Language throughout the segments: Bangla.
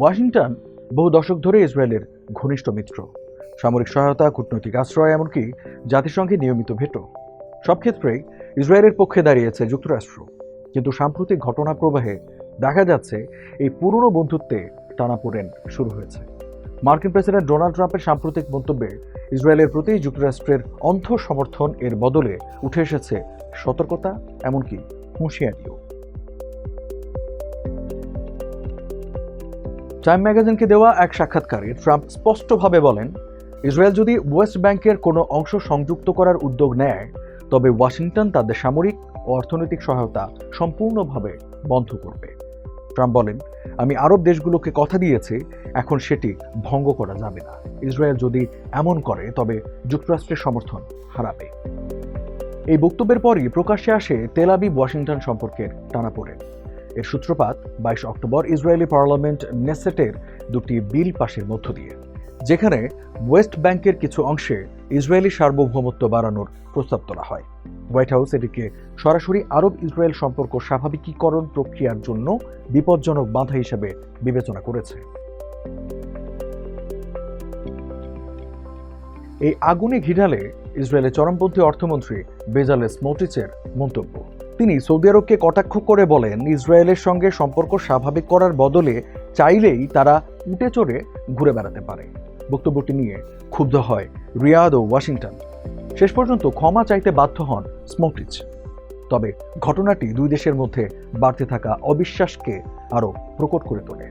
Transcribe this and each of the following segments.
ওয়াশিংটন, বহু দশক ধরে ইসরায়েলের ঘনিষ্ঠ মিত্র। সামরিক সহায়তা, কূটনৈতিক আশ্রয়, এমনকি জাতিসংঘে নিয়মিত ভেটো। সব ক্ষেত্রেই ইসরায়েলের পক্ষে দাঁড়িয়েছে যুক্তরাষ্ট্র। কিন্তু সাম্প্রতিক ঘটনা প্রবাহে দেখা যাচ্ছে, এই পুরনো বন্ধুত্বে টানাপোড়েন শুরু হয়েছে। মার্কিন প্রেসিডেন্ট ডোনাল্ড ট্রাম্পের সাম্প্রতিক মন্তব্যে ইসরায়েলের প্রতি যুক্তরাষ্ট্রের অন্ধ সমর্থন এর বদলে উঠে এসেছে সতর্কতা, এমনকি হুঁশিয়ারিও। টাইম ম্যাগাজিনকে দেওয়া এক সাক্ষাৎকারে ট্রাম্প স্পষ্টভাবে বলেন, ইসরায়েল যদি ওয়েস্ট ব্যাংকের কোনো অংশ সংযুক্ত করার উদ্যোগ নেয়, তবে ওয়াশিংটন তাদের সামরিক ও অর্থনৈতিক সহায়তা সম্পূর্ণভাবে বন্ধ করবে। ট্রাম্প বলেন, আমি আরব দেশগুলোকে কথা দিয়েছি, এখন সেটি ভঙ্গ করা যাবে না। ইসরায়েল যদি এমন করে, তবে যুক্তরাষ্ট্রের সমর্থন হারাবে। এই বক্তব্যের পরই প্রকাশ্যে আসে তেলাবি ওয়াশিংটন সম্পর্কের টানাপোড়েন। এর সূত্রপাত বাইশ অক্টোবর ইসরায়েলি পার্লামেন্ট নেসেটের দুটি বিল পাশের মধ্য দিয়ে, যেখানে ওয়েস্ট ব্যাংকের কিছু অংশে ইসরায়েলি সার্বভৌমত্ব বাড়ানোর প্রস্তাব তোলা হয়। হোয়াইট হাউস এটিকে সরাসরি আরব ইসরায়েল সম্পর্ক স্বাভাবিকীকরণ প্রক্রিয়ার জন্য বিপজ্জনক বাধা হিসেবে বিবেচনা করেছে। এই আগুনে ঘিরালে ইসরায়েলের চরমপন্থী অর্থমন্ত্রী বেজালে মোটিচের মন্তব্য। তিনি সৌদি আরবকে কটাক্ষ করে বলেন, ইসরায়েলের সঙ্গে সম্পর্ক স্বাভাবিক করার বদলে চাইলেই তারা উঠে চড়ে ঘুরে বেড়াতে পারে। বক্তব্যটি নিয়ে ক্ষুব্ধ হয় রিয়াদ ও ওয়াশিংটন। শেষ পর্যন্ত ক্ষমা চাইতে বাধ্য হন স্মোটিচ তবে ঘটনাটি দুই দেশের মধ্যে বাড়তে থাকা অবিশ্বাসকে আরও প্রকট করে তোলে।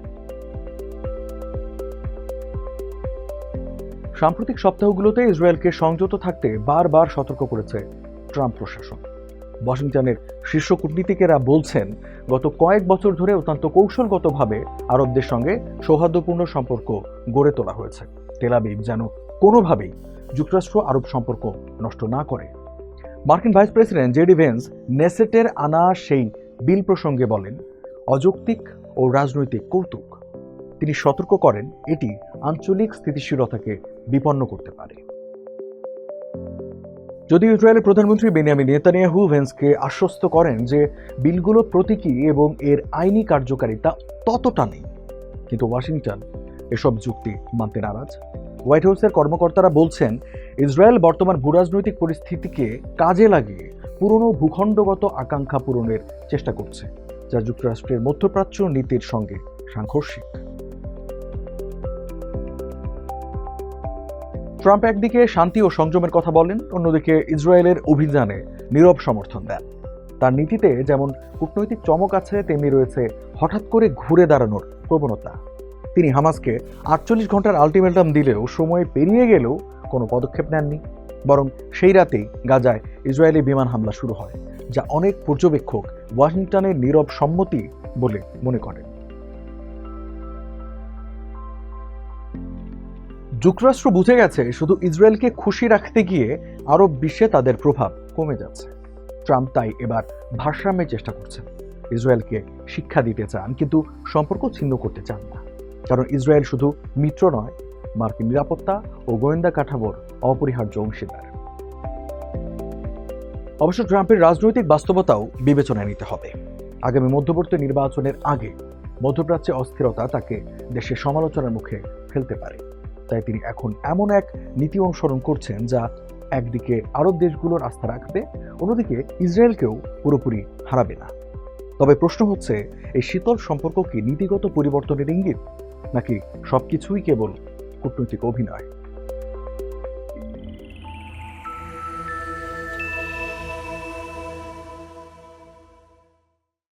সাম্প্রতিক সপ্তাহগুলোতে ইসরায়েলকে সংযত থাকতে বারবার সতর্ক করেছে ট্রাম্প প্রশাসন। ওয়াশিংটনের শীর্ষ কূটনীতিকেরা বলছেন, গত কয়েক বছর ধরে অত্যন্ত কৌশলগতভাবে আরবদের সঙ্গে সৌহার্দ্যপূর্ণ সম্পর্ক গড়ে তোলা হয়েছে। তেলাবিব যেন কোনোভাবেই যুক্তরাষ্ট্র আরব সম্পর্ক নষ্ট না করে। মার্কিন ভাইস প্রেসিডেন্ট জেডি ভেন্স নেসেটের আনা সেই বিল প্রসঙ্গে বলেন, অযৌক্তিক ও রাজনৈতিক কৌতুক। তিনি সতর্ক করেন, এটি আঞ্চলিক স্থিতিশীলতাকে বিপন্ন করতে পারে। যদি ইসরায়েলের প্রধানমন্ত্রী বেনিয়ামিন নেতানিয়াহু ভেন্সকে আশ্বস্ত করেন যে বিলগুলো প্রতীকী এবং এর আইনি কার্যকারিতা ততটা নেই। কিন্তু ওয়াশিংটন এসব যুক্তি মানতে নারাজ। হোয়াইট হাউসের কর্মকর্তারা বলছেন, ইসরায়েল বর্তমান ভূরাজনৈতিক পরিস্থিতিকে কাজে লাগিয়ে পুরনো ভূখণ্ডগত আকাঙ্ক্ষা পূরণের চেষ্টা করছে, যা যুক্তরাষ্ট্রের মধ্যপ্রাচ্য নীতির সঙ্গে সাংঘর্ষিক। ট্রাম্প একদিকে শান্তি ও সংযমের কথা বলেন, অন্যদিকে ইসরায়েলের অভিযানে নীরব সমর্থন দেন। তার নীতিতে যেমন কূটনৈতিক চমক আছে, তেমনি রয়েছে হঠাৎ করে ঘুরে দাঁড়ানোর প্রবণতা। তিনি হামাসকে আটচল্লিশ ঘণ্টার আলটিমেটাম দিলেও সময় পেরিয়ে গেলেও কোনো পদক্ষেপ নেননি। বরং সেই রাতেই গাজায় ইসরায়েলি বিমান হামলা শুরু হয়, যা অনেক পর্যবেক্ষক ওয়াশিংটনের নীরব সম্মতি বলে মনে করেন। যুক্তরাষ্ট্র বুঝে গেছে শুধু ইসরায়েলকে খুশি রাখতে গিয়ে আরব বিশ্বে তাদের প্রভাব কমে যাচ্ছে। ট্রাম্প তাই এবার ভারসাম্যের চেষ্টা করছেন। ইসরায়েলকে শিক্ষা দিতে চান, কিন্তু সম্পর্ক ছিন্ন করতে চান না। কারণ ইসরায়েল শুধু মিত্র নয়, মার্কিন নিরাপত্তা ও গোয়েন্দা কাঠামোর অপরিহার্য অংশীদার। অবশ্য ট্রাম্পের রাজনৈতিক বাস্তবতাও বিবেচনায় নিতে হবে। আগামী মধ্যবর্তী নির্বাচনের আগে মধ্যপ্রাচ্যে অস্থিরতা তাকে দেশের সমালোচনার মুখে ফেলতে পারে। তাই তিনি এখন এমন এক নীতি অনুসরণ করছেন যা একদিকে আরব দেশগুলোর আস্থা রাখবে, অন্যদিকে ইসরায়েলকেও পুরোপুরি হারাবে না। তবে প্রশ্ন হচ্ছে, এই শীতল সম্পর্ক কি নীতিগত পরিবর্তনের ইঙ্গিত? নাকি সবকিছুই কেবল কূটনৈতিক অভিনয়?